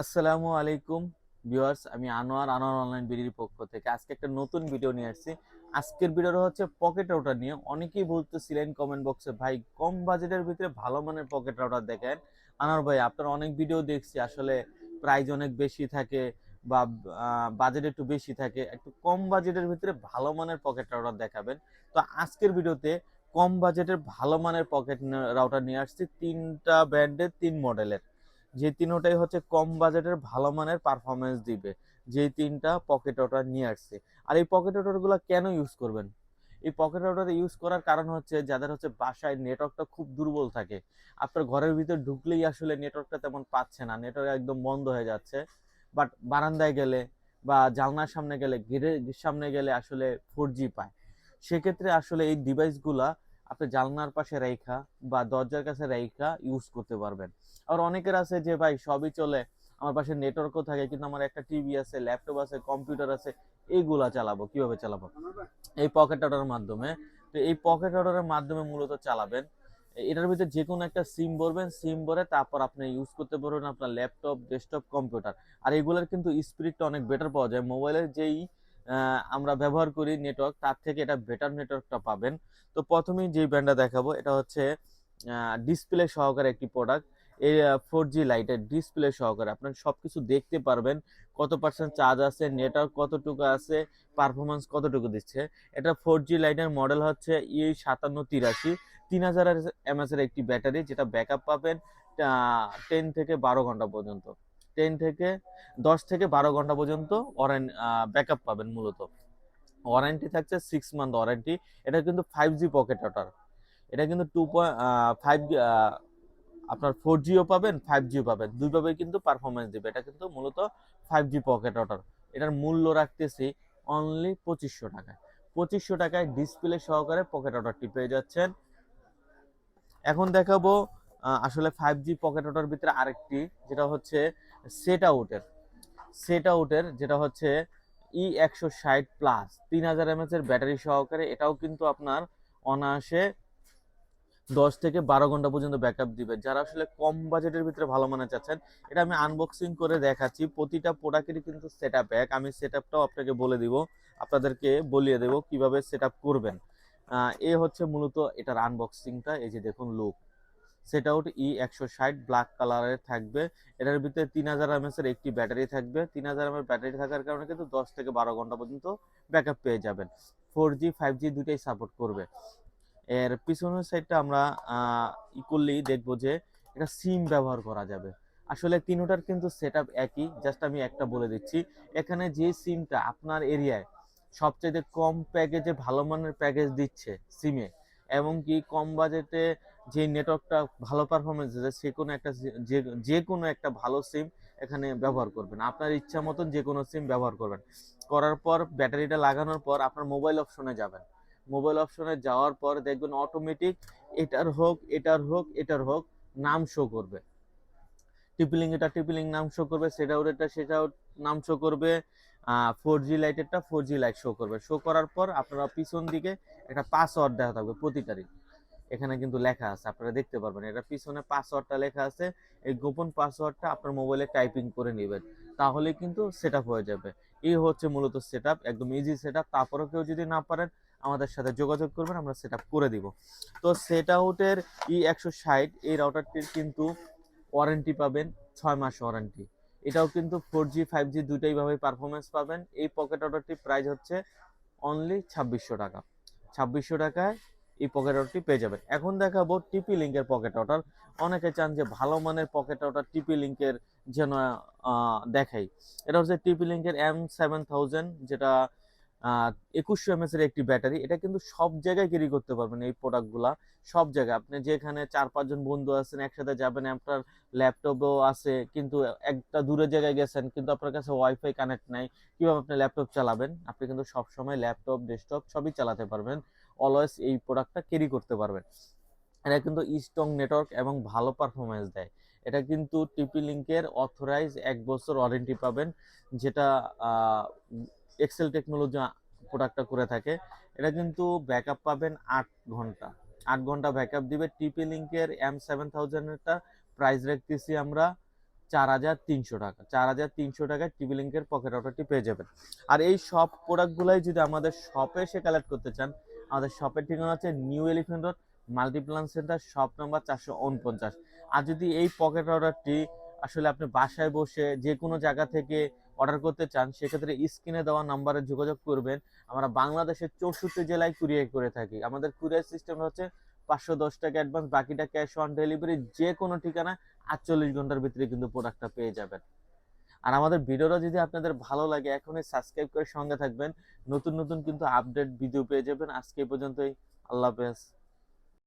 আসসালামু আলাইকুম ভিউয়ার্স, আমি আনোয়ার আনোয়ার অনলাইন বিডির পক্ষ থেকে আজকে একটা নতুন ভিডিও নিয়ে আসছি। আজকের ভিডিওটা হচ্ছে পকেট রাউটার নিয়ে। অনেকেই বলতেছিলেন কমেন্ট বক্সে ভাই, কম বাজেটের ভিতরে ভালো মানের পকেট রাউটার দেখেন। আনোয়ার ভাই, আপনার অনেক ভিডিও দেখছি, আসলে প্রাইস অনেক বেশি থাকে বা বাজেট একটু বেশি থাকে। একটু কম বাজেটের ভিতরে ভালো মানের পকেট রাউটার দেখাবেন। তো আজকের ভিডিওতে কম বাজেটের ভালো মানের পকেট রাউটার নিয়ে আসছি। তিনটা ব্র্যান্ডের তিন মডেলের যে তিনোটাই হচ্ছে কম বাজেটের ভালো মানের পারফরমেন্স দিবে। যে তিনটা পকেট রাউটার নিয়ে আসছে। আর এই পকেট রাউটারগুলো কেন ইউজ করবেন? এই পকেট রাউটার ইউজ করার কারণ হচ্ছে যাদের হচ্ছে বাসায় নেটওয়ার্কটা খুব দুর্বল থাকে। আপনার ঘরের ভিতর ঢুকলেই আসলে নেটওয়ার্কটা তেমন পাচ্ছে না। নেটওয়ার্ক একদম বন্ধ হয়ে যাচ্ছে। বাট বারান্দায় গেলে বা জানলার সামনে গেলে গেটের সামনে গেলে আসলে ফোর জি পায়। সেক্ষেত্রে আসলে এই ডিভাইসগুলা আপনি জানলার পাশে রেখা বা দরজার কাছে রেখা ইউজ করতে পারবেন। আর অনেকের আছে যে, ভাই, সবই চলে, আমার পাশে নেটওয়ার্কও থাকে, কিন্তু আমার একটা টিভি আছে ল্যাপটপ আছে কম্পিউটার আছে এইগুলা চালাবো। কীভাবে চালাবো? এই পকেট অর্ডারের মাধ্যমে। তো এই পকেট অর্ডারের মাধ্যমে মূলত চালাবেন। এটার ভিতরে যে কোনো একটা সিম ভরবেন সিম ভরে তারপর আপনি ইউজ করতে পারবেন আপনার ল্যাপটপ ডেস্কটপ কম্পিউটার আর এগুলোর কিন্তু স্পিডটা অনেক বেটার পাওয়া যায়। মোবাইলের যেই আমরা ব্যবহার করি নেটওয়ার্ক তার থেকে এটা বেটার নেটওয়ার্কটা পাবেন। তো প্রথমেই যেই ব্র্যান্ডটা দেখাবো, এটা হচ্ছে ডিসপ্লে সহকারে একটি প্রোডাক্ট এই ফোর জি লাইটের ডিসপ্লে সহকারে আপনার সব কিছু দেখতে পারবেন, কত পার্সেন্ট চার্জ আছে নেটওয়ার্ক কতটুকু আছে পারফরমেন্স কতটুকু দিচ্ছে। এটা ফোর জি লাইটের মডেল হচ্ছে ই সাতান্ন তিরাশি, তিন হাজার এমএস এর একটি ব্যাটারি, যেটা ব্যাকআপ পাবেন টেন থেকে বারো ঘণ্টা পর্যন্ত। টেন থেকে দশ থেকে বারো ঘণ্টা পর্যন্ত ওয়ারেন ব্যাকআপ পাবেন মূলত। ওয়ারেন্টি থাকছে সিক্স মান্থ ওয়ারেন্টি এটা কিন্তু ফাইভ জি পকেট ওয়াটার এটা কিন্তু টু পয়েন্ট ফাইভ আপনার ফোর জিও পাবেন ফাইভ জিও পাবেন। দুইভাবে কিন্তু পারফরমেন্স দিবে। এটা কিন্তু মূলত ফাইভ জি পকেট ওয়াটার এটার মূল্য রাখতেছি অনলি পঁচিশশো টাকায়। পঁচিশশো টাকায় ডিসপ্লে সহকারে পকেট ওয়াটারটি পেয়ে যাচ্ছেন। এখন দেখাবো আসলে ফাইভ জি পকেট ওয়াটার ভিতরে আরেকটি, যেটা হচ্ছে সেট আউটের সেট আউটের যেটা হচ্ছে ই একশো ষাট প্লাস তিন হাজার এমএচ এর ব্যাটারি সহকারে এটাও কিন্তু আপনার অনায়াসে দশ থেকে বারো ঘণ্টা পর্যন্ত ব্যাকআপ দিবে। যারা আসলে কম বাজেটের ভিতরে ভালো মানের চাচ্ছেন, এটা আমি আনবক্সিং করে দেখাচ্ছি। প্রতিটা প্রোডাক্টেরই কিন্তু সেট আপ এক। আমি সেট আপটাও আপনাকে বলে দিব, আপনাদেরকে বলিয়ে দেব কীভাবে সেট আপ করবেন এ হচ্ছে মূলত এটার আনবক্সিংটা এই যে দেখুন লুক সেট আউট ই একশো ষাট ব্ল্যাক কালারের থাকবে। এটার ভিতরে তিন হাজার এমএস এর একটি ব্যাটারি থাকবে। তিন হাজার এমএর ব্যাটারি থাকার কারণে কিন্তু দশ থেকে বারো ঘণ্টা পর্যন্ত ব্যাকআপ পেয়ে যাবেন। ফোর জি ফাইভ জি দুটাই সাপোর্ট করবে। এর পিছনের সাইডটা আমরা ই করলেই দেখব যে এটা সিম ব্যবহার করা যাবে। আসলে তিনোটার কিন্তু সেট একই। জাস্ট আমি একটা বলে দিচ্ছি। এখানে যে সিমটা আপনার এরিয়ায় সবচেয়ে কম প্যাকেজে ভালো মানের প্যাকেজ দিচ্ছে সিমে এবং কি কম বাজেটে যে নেটওয়ার্কটা ভালো পারফরমেন্স দিচ্ছে সে কোনো একটা যে কোনো একটা ভালো সিম এখানে ব্যবহার করবেন। আপনার ইচ্ছা মতন যে কোনো সিম ব্যবহার করবেন। করার পর ব্যাটারিটা লাগানোর পর আপনার মোবাইল অপশনে যাবেন। মোবাইল অপশনে যাওয়ার পর দেখবেন অটোমেটিক এটার হোক এটার হোক এটার হোক নাম শো করবে। টিপিলিং এটা টিপিলিং নাম শো করবে সেটাও এটা সেটাও নাম শো করবে ফোর জি লাইটেরটা ফোর জি লাইট শো করবে। শো করার পর আপনারা পিছন দিকে একটা পাসওয়ার্ড দেখা থাকবে প্রতিটারই এখানে কিন্তু লেখা আছে, আপনারা দেখতে পারবেন। এটা পিছনে পাসওয়ার্ডটা লেখা আছে, এই গোপন পাসওয়ার্ডটা আপনার মোবাইলে টাইপিং করে নেবেন, তাহলে কিন্তু সেট হয়ে যাবে। এই হচ্ছে মূলত সেট একদম ইজি সেট আপ তারপরেও কেউ যদি না পারেন, আমাদের সাথে যোগাযোগ করবেন, আমরা সেট করে দিব। তো সেট আউটের ই একশো ষাট, এই রাউটারটির কিন্তু ওয়ারেন্টি পাবেন, ছয় মাস ওয়ারেন্টি এটাও কিন্তু ফোর জি ফাইভ জি দুইটাইভাবে পারফরমেন্স পাবেন। এই পকেট অর্ডারটির প্রাইস হচ্ছে অনলি ছাব্বিশশো টাকা। ছাব্বিশশো টাকায় এই পকেট রাউটারটি পেয়ে যাবেন। এখন দেখাবো টিপি লিঙ্কের পকেট অর্ডার অনেকে চান যে ভালো মানের পকেট অর্ডার টিপি লিঙ্কের যেন দেখাই। এটা হচ্ছে টিপি লিঙ্কের এম সেভেন থাউজেন্ড যেটা একুশশো এমএস এর একটি ব্যাটারি। এটা কিন্তু সব জায়গায় ক্যারি করতে পারবেন এই প্রোডাক্টগুলা সব জায়গায়। আপনি যেখানে চার পাঁচজন বন্ধু আছেন, একসাথে যাবেন, আপনার ল্যাপটপও আছে, কিন্তু একটা দূরে জায়গায় গেছেন, কিন্তু আপনার কাছে ওয়াইফাই কানেক্ট নাই, কীভাবে আপনি ল্যাপটপ চালাবেন? আপনি কিন্তু সবসময় ল্যাপটপ ডেস্কটপ সবই চালাতে পারবেন। অলওয়েজ এই প্রোডাক্টটা ক্যারি করতে পারবেন। এটা কিন্তু স্ট্রং নেটওয়ার্ক এবং ভালো পারফরমেন্স দেয়। এটা কিন্তু টিপি লিঙ্কের অথরাইজ এক বছর ওয়ারেন্টি পাবেন, যেটা এক্সেল টেকনোলজি প্রোডাক্টটা করে থাকে। এটা কিন্তু ব্যাকআপ পাবেন আট ঘণ্টা। আট ঘণ্টা ব্যাকআপ দিবে টিপি লিঙ্কের এম সেভেন থাউজেন্ডেরটা প্রাইস রাখতেছি আমরা চার হাজার তিনশো টাকা। চার হাজার তিনশো টাকায় টিভি লিঙ্কের পকেট অর্ডারটি পেয়ে যাবেন। আর এই সব প্রোডাক্টগুলাই যদি আমাদের শপে এসে কালেক্ট করতে চান আমাদের শপের ঠিকানা হচ্ছে New Elephant Road Multiplan Centre shop number চারশো উনপঞ্চাশ। আর যদি এই পকেট অর্ডারটি আসলে আপনি বাসায় বসে যে কোনো জায়গা থেকে অর্ডার করতে চান, সেক্ষেত্রে স্ক্রিনে দেওয়া নাম্বারে যোগাযোগ করবেন। আমরা বাংলাদেশের চৌষট্টি জেলায় কুরিয়ার করে থাকি। আমাদের কুরিয়ার সিস্টেম হচ্ছে পাঁচশো দশ টাকা অ্যাডভান্স বাকিটা ক্যাশ অন ডেলিভারি যে কোনো ঠিকানা আটচল্লিশ ঘণ্টার ভিতরে কিন্তু প্রোডাক্টটা পেয়ে যাবেন। আর আমাদের ভিডিওটা যদি আপনাদের ভালো লাগে, এখনই সাবস্ক্রাইব করে সঙ্গে থাকবেন। নতুন নতুন কিন্তু আপডেট ভিডিও পেয়ে যাবেন। আজকে পর্যন্তই। আল্লাহ হাফেজ।